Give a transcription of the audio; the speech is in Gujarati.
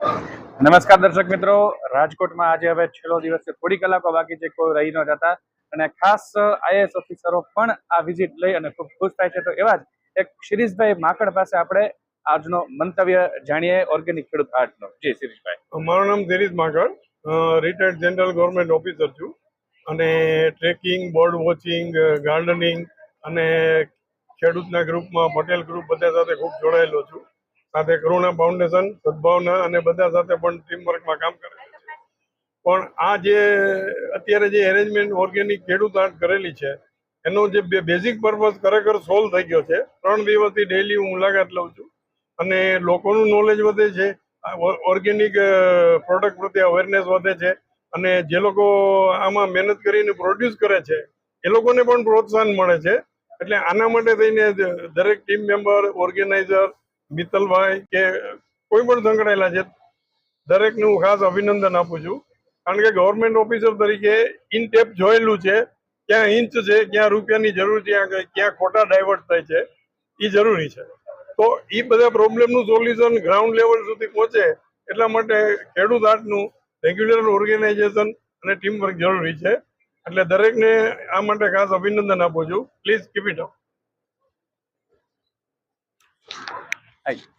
નમસ્કાર દર્શક મિત્રો. રાજકોટમાં આજે હવે છેલ્લો દિવસ છે. થોડી કલાકો બાકી છે, કોઈ રહી ન જતા. અને ખાસ આઈએસ ઓફિસરો પણ આ વિઝિટ લઈ અને ખૂબ ખુશ થાય છે. તો એવા જ એક શિરીષભાઈ માકડ પાસે આપણે આજનો મંતવ્ય જાણીએ, ઓર્ગેનિક ખેડૂત હાટનો જી, શિરીષભાઈ. મારું નામ Dhiraj Makad. Retired general government officer છું. અને ટ્રેકિંગ બર્ડ વોચિંગ ગાર્ડનિંગ અને ખેડૂતના ગ્રુપમાં પટેલ ગ્રુપ બધા સાથે ખૂબ જોડાયેલો છું. સાથે કરુણા ફાઉન્ડેશન, સદભાવના અને બધા સાથે પણ ટીમ વર્કમાં કામ કરે છે. પણ આ જે, અત્યારે જે એરેન્જમેન્ટ ઓર્ગેનિક ખેડૂત આર્ટ કરેલી છે, એનો જે બેઝિક પર્પઝ ખરેખર સોલ્વ થઈ ગયો છે. ત્રણ દિવસથી ડેઇલી હું મુલાકાત લઉં છું. અને લોકોનું નોલેજ વધે છે ઓર્ગેનિક પ્રોડક્ટ પ્રત્યે અવેરનેસ વધે છે. અને જે લોકો આમાં મહેનત કરીને પ્રોડ્યુસ કરે છે, એ લોકોને પણ પ્રોત્સાહન મળે છે. એટલે આના માટે થઈને દરેક ટીમ મેમ્બર ઓર્ગેનાઇઝર મિત્તલભાઈ કે કોઈ પણ સંકળાયેલા છે, દરેકનું હું ખાસ અભિનંદન આપું છું. કારણ કે ગવર્મેન્ટ ઓફિસર તરીકે ઇન ટેપ જોયેલું છે, ક્યાં ઇંચ છે, ક્યાં રૂપિયાની જરૂર છે, ક્યાં ખોટા ડાયવર્ટ થાય છે, એ જરૂરી છે. તો એ બધા પ્રોબ્લેમનું સોલ્યુશન ગ્રાઉન્ડ લેવલ સુધી પહોંચે, એટલા માટે ખેડૂત આર્ટનું રેગ્યુલર ઓર્ગેનાઇઝેશન અને ટીમ વર્ક જરૂરી છે. એટલે દરેકને આ માટે ખાસ અભિનંદન આપું છું. Please keep it up Aí.